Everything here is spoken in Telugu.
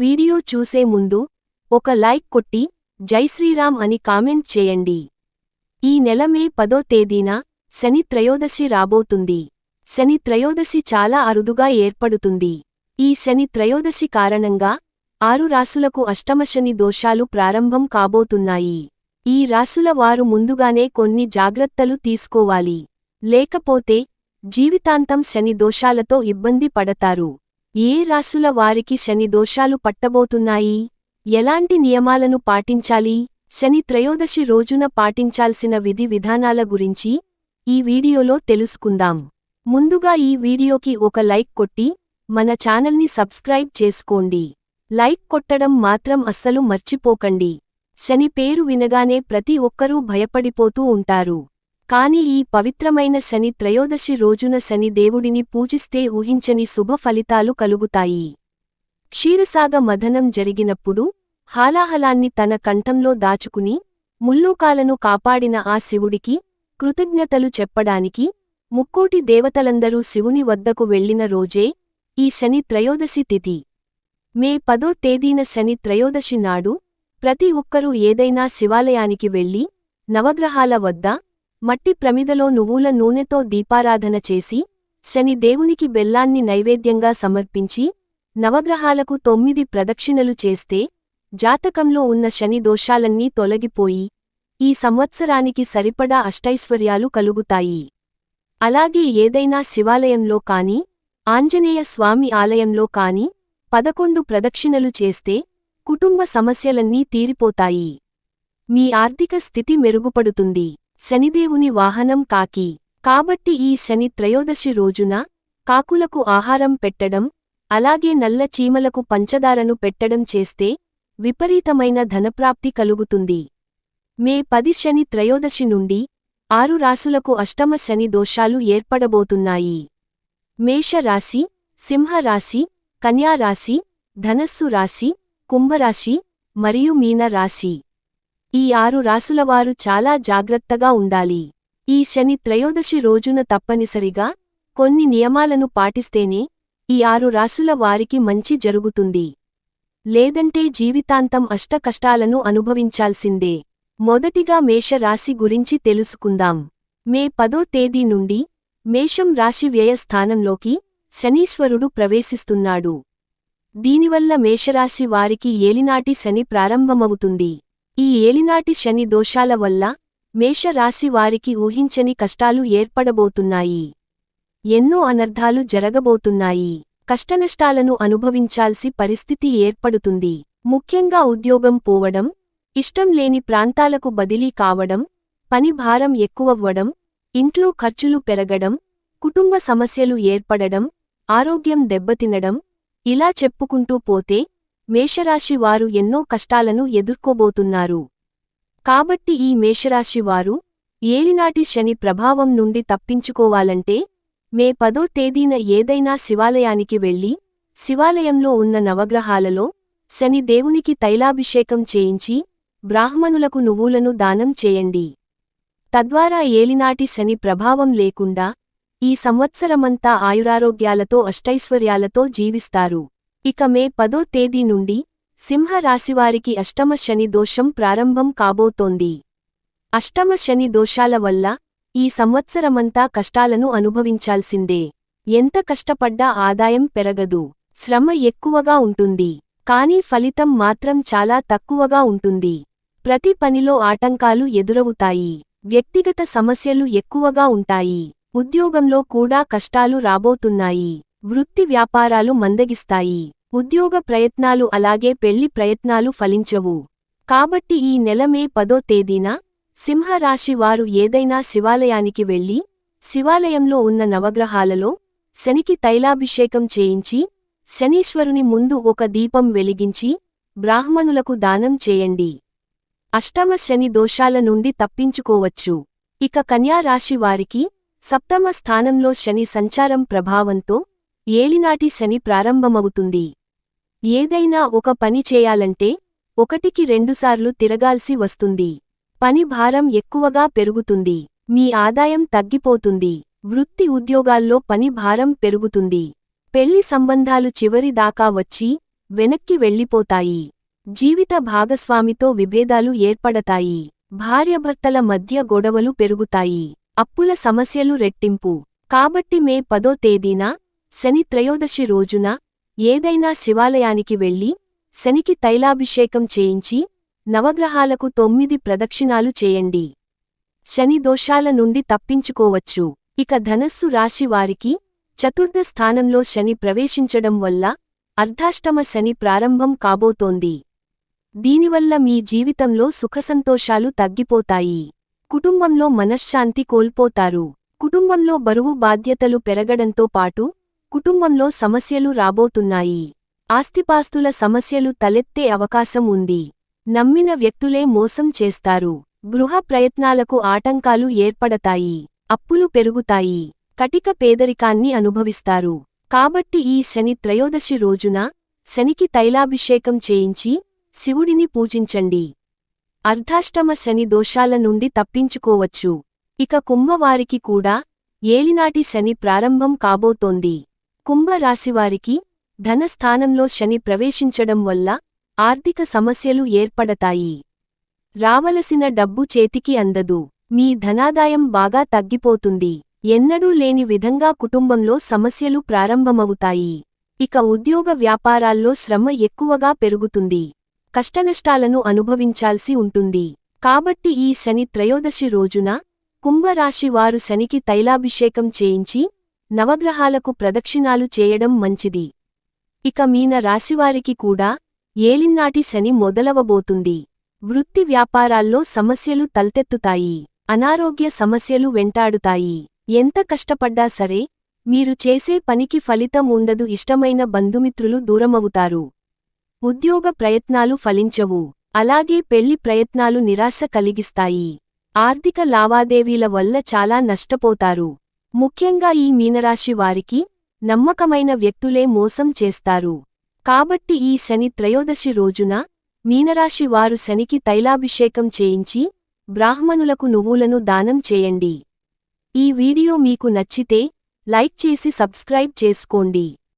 వీడియో చూసే ముందు ఒక లైక్ కొట్టి జై శ్రీరామ్ అని కామెంట్ చేయండి. ఈ నెల మే పదో తేదీన శని త్రయోదశి రాబోతుంది. శని త్రయోదశి చాలా అరుదుగా ఏర్పడుతుంది. ఈ శని త్రయోదశి కారణంగా ఆరు రాసులకు అష్టమశని దోషాలు ప్రారంభం కాబోతున్నాయి. ఈ రాసుల వారు ముందుగానే కొన్ని జాగ్రత్తలు తీసుకోవాలి. లేకపోతే జీవితాంతం శని దోషాలతో ఇబ్బంది పడతారు. ఏ రాసుల వారికి శని దోషాలు పట్టబోతున్నాయి? ఎలాంటి నియమాలను పాటించాలి? శని త్రయోదశి రోజున పాటించాల్సిన విధి విధానాల గురించి ఈ వీడియోలో తెలుసుకుందాం. ముందుగా ఈ వీడియోకి ఒక లైక్ కొట్టి మన ఛానల్ని సబ్స్క్రైబ్ చేసుకోండి. లైక్ కొట్టడం మాత్రం అస్సలు మర్చిపోకండి. శని పేరు వినగానే ప్రతి ఒక్కరూ భయపడిపోతూ ఉంటారు. కాని ఈ పవిత్రమైన శని త్రయోదశి రోజున శని దేవుడిని పూజిస్తే ఊహించని శుభ ఫలితాలు కలుగుతాయి. క్షీరసాగ మథనం జరిగినప్పుడు హాలాహలాన్ని తన కంఠంలో దాచుకుని ముల్లోకాలను కాపాడిన ఆ శివుడికి కృతజ్ఞతలు చెప్పడానికి ముక్కోటి దేవతలందరూ శివుని వద్దకు వెళ్ళిన రోజే ఈ శని త్రయోదశి తిథి. మే పదో తేదీన శని త్రయోదశి నాడు ప్రతి ఒక్కరూ ఏదైనా శివాలయానికి వెళ్ళి నవగ్రహాల వద్ద మట్టి ప్రమిదలో నువ్వుల నూనెతో దీపారాధన చేసి శని దేవునికి బెల్లాన్ని నైవేద్యంగా సమర్పించి నవగ్రహాలకు తొమ్మిది ప్రదక్షిణలు చేస్తే జాతకంలో ఉన్న శని దోషాలన్నీ తొలగిపోయి ఈ సంవత్సరానికి సరిపడా అష్టైశ్వర్యాలు కలుగుతాయి. అలాగే ఏదైనా శివాలయంలో కాని ఆంజనేయ స్వామి ఆలయంలో కాని పదకొండు ప్రదక్షిణలు చేస్తే కుటుంబ సమస్యలన్నీ తీరిపోతాయి. మీ ఆర్థిక స్థితి మెరుగుపడుతుంది. శనిదేవుని వాహనం కాకి. కాబట్టి ఈ శని త్రయోదశి రోజున కాకులకు ఆహారం పెట్టడం అలాగే నల్ల చీమలకు పంచదారను పెట్టడం చేస్తే విపరీతమైన ధనప్రాప్తి కలుగుతుంది. మే పది శని త్రయోదశి నుండి ఆరు రాసులకు అష్టమ శని దోషాలు ఏర్పడబోతున్నాయి. మేషరాశి సింహరాశి కన్యారాశి ధనస్సు రాశి కుంభరాశి మరియు మీన రాశి. ఈ ఆరు రాసులవారు చాలా జాగ్రత్తగా ఉండాలి. ఈ శని త్రయోదశి రోజున తప్పనిసరిగా కొన్ని నియమాలను పాటిస్తేనే ఈ ఆరు రాసుల వారికి మంచి జరుగుతుంది. లేదంటే జీవితాంతం అష్టకష్టాలను అనుభవించాల్సిందే. మొదటిగా మేషరాశి గురించి తెలుసుకుందాం. మే పదో తేదీ నుండి మేషం రాశి వ్యయ స్థానంలోకి శనీశ్వరుడు ప్రవేశిస్తున్నాడు. దీనివల్ల మేషరాశి వారికి ఏలినాటి శని ప్రారంభమవుతుంది. ఈ ఏలినాటి శని దోషాల వల్ల మేషరాశి వారికి ఊహించని కష్టాలు ఏర్పడబోతున్నాయి. ఎన్నో అనర్ధాలు జరగబోతున్నాయి. కష్టనష్టాలను అనుభవించాల్సి పరిస్థితి ఏర్పడుతుంది. ముఖ్యంగా ఉద్యోగం పోవడం ఇష్టం లేని ప్రాంతాలకు బదిలీ కావడం పని భారం ఎక్కువవ్వడం ఇంట్లో ఖర్చులు పెరగడం కుటుంబ సమస్యలు ఏర్పడడం ఆరోగ్యం దెబ్బతినడం ఇలా చెప్పుకుంటూ పోతే మేషరాశి వారు ఎన్నో కష్టాలను ఎదుర్కోబోతున్నారు. కాబట్టి ఈ మేషరాశి వారు ఏలినాటి శని ప్రభావం నుండి తప్పించుకోవాలంటే మే పదో తేదీన ఏదైనా శివాలయానికి వెళ్ళి శివాలయంలో ఉన్న నవగ్రహాలలో శని దేవునికి తైలాభిషేకం చేయించి బ్రాహ్మణులకు నువ్వులను దానం చేయండి. తద్వారా ఏలినాటి శని ప్రభావం లేకుండా ఈ సంవత్సరమంతా ఆయురారోగ్యాలతో అష్టైశ్వర్యాలతో జీవిస్తారు. ఇక మే పదో తేదీ నుండి సింహ రాశివారికి అష్టమ శని దోషం ప్రారంభం కాబోతోంది. అష్టమ శని దోషాల వల్ల ఈ సంవత్సరమంతా కష్టాలను అనుభవించాల్సిందే. ఎంత కష్టపడ్డా ఆదాయం పెరగదు. శ్రమ ఎక్కువగా ఉంటుంది. కానీ ఫలితం మాత్రం చాలా తక్కువగా ఉంటుంది. ప్రతి పనిలో ఆటంకాలు ఎదురవుతాయి. వ్యక్తిగత సమస్యలు ఎక్కువగా ఉంటాయి. ఉద్యోగంలో కూడా కష్టాలు రాబోతున్నాయి. వృత్తి వ్యాపారాలు మందగిస్తాయి. ఉద్యోగ ప్రయత్నాలు అలాగే పెళ్ళి ప్రయత్నాలు ఫలించవు. కాబట్టి ఈ నెల మే పదో తేదీన సింహరాశి వారు ఏదైనా శివాలయానికి వెళ్ళి శివాలయంలో ఉన్న నవగ్రహాలలో శనికి తైలాభిషేకం చేయించి శనీశ్వరుని ముందు ఒక దీపం వెలిగించి బ్రాహ్మణులకు దానం చేయండి. అష్టమ శని దోషాల నుండి తప్పించుకోవచ్చు. ఇక కన్యారాశి వారికి సప్తమ స్థానంలో శని సంచారం ప్రభావంతో ఏలినాటి శని ప్రారంభమవుతుంది. ఏదైనా ఒక పని చేయాలంటే ఒకటికి రెండుసార్లు తిరగాల్సి వస్తుంది. పని భారం ఎక్కువగా పెరుగుతుంది. మీ ఆదాయం తగ్గిపోతుంది. వృత్తి ఉద్యోగాల్లో పని భారం పెరుగుతుంది. పెళ్ళి సంబంధాలు చివరి దాకా వచ్చి వెనక్కి వెళ్ళిపోతాయి. జీవిత భాగస్వామితో విభేదాలు ఏర్పడతాయి. భార్యభర్తల మధ్య గొడవలు పెరుగుతాయి. అప్పుల సమస్యలు రెట్టింపు. కాబట్టి మే పదో తేదీన శని త్రయోదశి రోజున ఏదైనా శివాలయానికి వెళ్ళి శనికి తైలాభిషేకం చేయించి నవగ్రహాలకు తొమ్మిది ప్రదక్షిణాలు చేయండి. శని దోషాల నుండి తప్పించుకోవచ్చు. ఇక ధనస్సు రాశి వారికి చతుర్థ స్థానంలో శని ప్రవేశించడం వల్ల అర్ధాష్టమ శని ప్రారంభం కాబోతోంది. దీనివల్ల మీ జీవితంలో సుఖసంతోషాలు తగ్గిపోతాయి. కుటుంబంలో మనశ్శాంతి కోల్పోతారు. కుటుంబంలో బరువు బాధ్యతలు పెరగడంతో పాటు కుటుంబంలో సమస్యలు రాబోతున్నాయి. ఆస్తిపాస్తుల సమస్యలు తలెత్తే అవకాశం ఉంది. నమ్మిన వ్యక్తులే మోసం చేస్తారు. గృహ ప్రయత్నాలకు ఆటంకాలు ఏర్పడతాయి. అప్పులు పెరుగుతాయి. కటిక పేదరికాన్ని అనుభవిస్తారు. కాబట్టి ఈ శని త్రయోదశి రోజున శనికి తైలాభిషేకం చేయించి శివుడిని పూజించండి. అర్ధాష్టమ శని దోషాల నుండి తప్పించుకోవచ్చు. ఇక కుంభవారికి కూడా ఏలినాటి శని ప్రారంభం కాబోతోంది. కుంభరాశివారికి ధనస్థానంలో శని ప్రవేశించడం వల్ల ఆర్థిక సమస్యలు ఏర్పడతాయి. రావలసిన డబ్బు చేతికి అందదు. మీ ధనాదాయం బాగా తగ్గిపోతుంది. ఎన్నడూ లేని విధంగా కుటుంబంలో సమస్యలు ప్రారంభమవుతాయి. ఇక ఉద్యోగ వ్యాపారాల్లో శ్రమ ఎక్కువగా పెరుగుతుంది. కష్టనష్టాలను అనుభవించాల్సి ఉంటుంది. కాబట్టి ఈ శని త్రయోదశి రోజున కుంభరాశి వారు శనికి తైలాభిషేకం చేయించి నవగ్రహాలకు ప్రదక్షిణాలు చేయడం మంచిది. ఇక మీన రాశివారికి కూడా ఏలిన్నాటి శని మొదలవబోతుంది. వృత్తి వ్యాపారాల్లో సమస్యలు తలతెత్తుతాయి అనారోగ్య సమస్యలు వెంటాడుతాయి. ఎంత కష్టపడ్డా సరే మీరు చేసే పనికి ఫలితం ఉండదు. ఇష్టమైన బంధుమిత్రులు దూరమవుతారు. ఉద్యోగ ప్రయత్నాలు ఫలించవు. అలాగే పెళ్ళి ప్రయత్నాలు నిరాశ కలిగిస్తాయి. ఆర్థిక లావాదేవీల వల్ల చాలా నష్టపోతారు. ముఖ్యంగా ఈ మీనరాశి వారికి నమ్మకమైన వ్యక్తులే మోసం చేస్తారు. కాబట్టి ఈ శని త్రయోదశి రోజున మీనరాశి వారు శనికి తైలాభిషేకం చేయించి బ్రాహ్మణులకు నువ్వులను దానం చేయండి. ఈ వీడియో మీకు నచ్చితే లైక్ చేసి సబ్స్క్రైబ్ చేసుకోండి.